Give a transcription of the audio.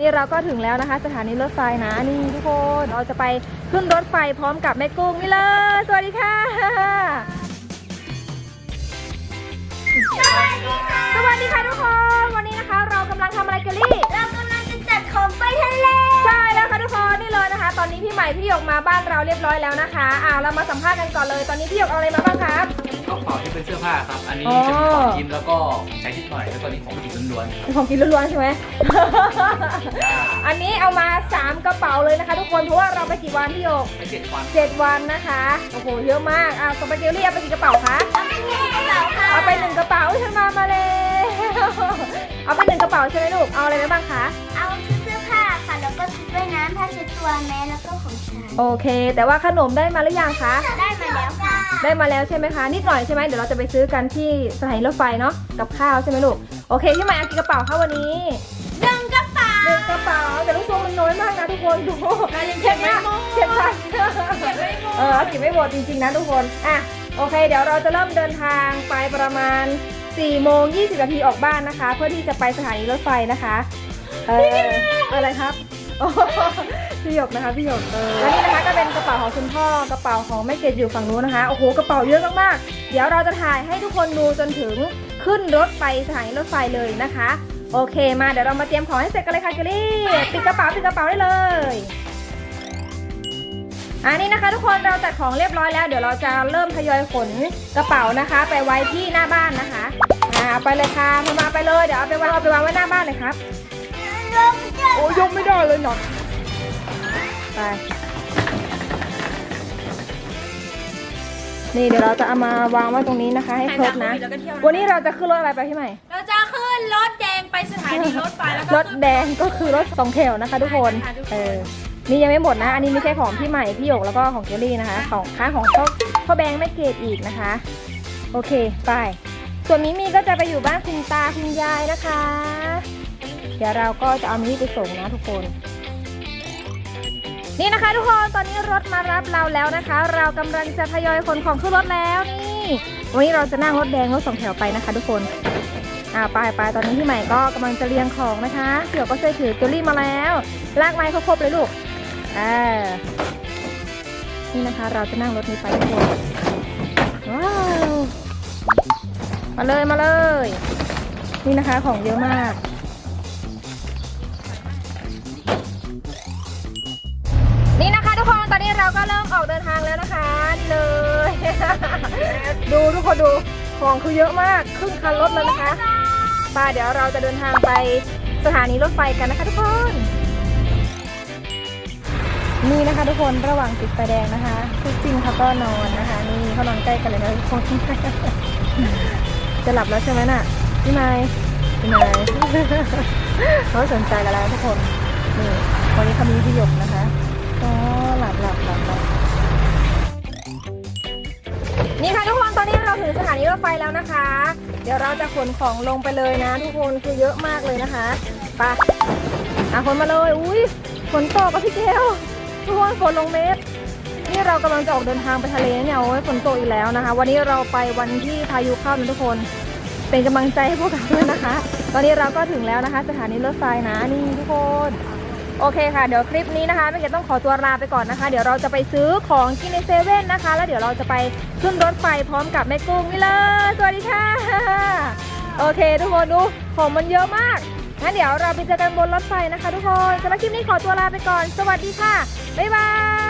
นี่เราก็ถึงแล้วนะคะ สถานีรถไฟนะนี่ทุกคนเราจะไปขึ้นรถไฟพร้อมกับแม่กุ้งนี่เลยสวัสดีค่ะ สวัสดีค่ะ สวัสดีค่ะทุกคน วันนี้นะคะ เรากำลังทำอะไรกันลี่เรากำลังจะจัดของไปทะเล ใช่แล้วค่ะทุกคนนี่เลยนะคะ ตอนนี้พี่ใหม่พี่หยกมาบ้านเราเรียบร้อยแล้วนะคะอ่าเรามาสัมภาษณ์กันก่อนเลย ตอนนี้พี่หยกเอาอะไรมาบ้างครับกระ เป๋าที่เป็นเสื้อผ้าครับ อันนี้อ๋อจะมีของกินแล้วก็ใช้นิดหน่อยแล้วก็นี่ของกินล้วนๆครับของกินล้วนๆใช่ไหม อันนี้เอามา 3 กระเป๋าเลยนะคะ ทุกคน เพราะว่าเราไปกี่วันพี่หยกไปเจ็ดวันเจ็ดวันนะคะ โอ้โห เยอะมากอ่าสปาเกลลี่เอาไปกี่กระเป๋าคะ เอาไปเทกระเป๋าค่ะ เอาไปหนึ่งกระเป๋าอุ๊ยฉันมามาเลย เอาไปหนึ่งกระเป๋าใช่ไหมลูก เอาอะไรไปบ้างคะ เอาชุดเสื้อผ้าค่ะ แล้วก็ชุดว่ายน้ำผ้าเช็ดตัวแมสแล้วก็ของใช้โอเค แต่ว่าขนมได้มาหรือยังคะ ได้มาแล้วค่ะ ได้มาแล้วใช่ไหมคะ นิดหน่อยใช่ไหมเดี๋ยวเราจะไปซื้อกันที่สถานีรถไฟเนาะกับข้าวใช่ไหมลูกโอเคพี่ใหม่เอากี่กระเป๋าคะวันนี้หนึ่งกระเป๋าหนึ่งกระเป๋าแต่ลูกทรงมันน้อยมากนะทุกคนดูเก็บไม่หมดเก็บไม่เออเก็บไม่หมดจริงๆนะทุกคนอะโอเค เดี๋ยวเราจะเริ่มเดินทางไปประมาณ4โมง20นาทีออกบ้านนะคะ เพื่อที่จะไปสถานีรถไฟนะคะเอออะไรครับโอ้ พี่หยกนะคะพี่หยกเออแล้วนี่นะคะก็เป็นกระเป๋าของคุณพ่อกระเป๋าของแม่เกดอยู่ฝั่งนู้นนะคะโอ้โหกระเป๋าเยอะมากๆเดี๋ยวเราจะถ่ายให้ทุกคนดูจนถึงขึ้นรถไปสถานีรถไฟเลยนะคะ โอเคมาเดี๋ยวเรามาเตรียมของให้เสร็จกันเลยค่ะเกลลี่ปิดกระเป๋าปิดกระเป๋าได้เลยอันนี้นะคะทุกคนเราจัดของเรียบร้อยแล้ว เดี๋ยวเราจะเริ่มทยอยขนกระเป๋านะคะ ไปไว้ที่หน้าบ้านนะคะอ่าไปเลยค่ะพอมาไปเลยเดี๋ยวเอาไปวางเอาไปวางไว้หน้าบ้านเลยครับ โอ้ยกไม่ได้เลยหนอ ไป นี่เดี๋ยวเราจะเอามาวางไว้ตรงนี้นะคะ ให้ครบนะ วันนี้เราจะขึ้นรถอะไรไปพี่ใหม่ เราจะขึ้นรถแดงไปสถานีรถไฟแล้วก็รถแดงก็คือรถสองแถวนะคะ ทุกคนใช่ค่ะทุกคนเออ นี่ยังไม่หมดนะ อันนี้ไม่ใช่ของพี่ใหม่ พี่หยกแล้วก็ของเกลลี่นะคะ ของค้าของพ่อพ่อแบงค์แม่เกดอีกนะคะ โอเค ไป ส่วนมิมี่ก็จะไปอยู่บ้านคุณตาคุณยายนะคะ เดี๋ยวเราก็จะเอามิมี่ไปส่งนะทุกคน นี่นะคะทุกคนตอนนี้รถมารับเราแล้วนะคะ เรากำลังจะทยอยขนของขึ้นรถแล้วนี่วันนี้เราจะนั่งรถแดงรถสองแถวไปนะคะ ทุกคนอ่าไปไปตอนนี้พี่ใหม่ก็กำลังจะเรียงของนะคะเดี๋ยวก็ช่วยถือเจลลี่มาแล้วลากไม้เขาครบเลยลูกอ่านี่นะคะ เราจะนั่งรถนี้ไปทุกคนว้าวมาเลยมาเลย นี่นะคะของเยอะมาก ตอนนี้เราก็เริ่มออกเดินทางแล้วนะคะนี่เลย ดูทุกคนดูของคือเยอะมากครึ่งคันรถเลยนะคะป้าเดี๋ยวเราจะเดินทางไปสถานีรถไฟกันนะคะทุกคน นี่นะคะทุกคนระหว่างติดไฟแดงนะคะทุกจินเขาก็นอนนะคะ นี่เขานอนใกล้กันเลยนะทุกคน จะหลับแล้วใช่ไหมน่ะพี่ไม้พี่ไม้เขาสนใจกันแล้วทุกคนนี่วันนี้เขามีพี่หยกนะคะก็ หลับหลับหลับนี่ค่ะทุกคนตอนนี้เราถึงสถานีรถไฟแล้วนะคะ เดี๋ยวเราจะขนของลงไปเลยนะ ทุกคนคือเยอะมากเลยนะคะไปอะขนมาเลยอุ้ยฝนตกกับพี่แก้วทุกคนฝนลงเม็ดนี่เรากำลังจะออกเดินทางไปทะเลเนี่ยโอ้ยฝนตกอีกแล้วนะคะ วันนี้เราไปวันที่พายุเข้านะทุกคนเป็นกำลังใจให้พวกเราด้วยนะคะ ตอนนี้เราก็ถึงแล้วนะคะ สถานีรถไฟนะนี่ทุกคน โอเคค่ะ เดี๋ยวคลิปนี้นะคะแม่เกดต้องขอตัวลาไปก่อนนะคะ เดี๋ยวเราจะไปซื้อของกินในเซเว่นนะคะ แล้วเดี๋ยวเราจะไปขึ้นรถไฟพร้อมกับแม่กุ้งนี่เลย สวัสดีค่ะ โอเค ทุกคนดูของมันเยอะมากงั้นเดี๋ยวเราไปเจอกันบนรถไฟนะคะ ทุกคนสำหรับคลิปนี้ขอตัวลาไปก่อน สวัสดีค่ะ บ๊ายบาย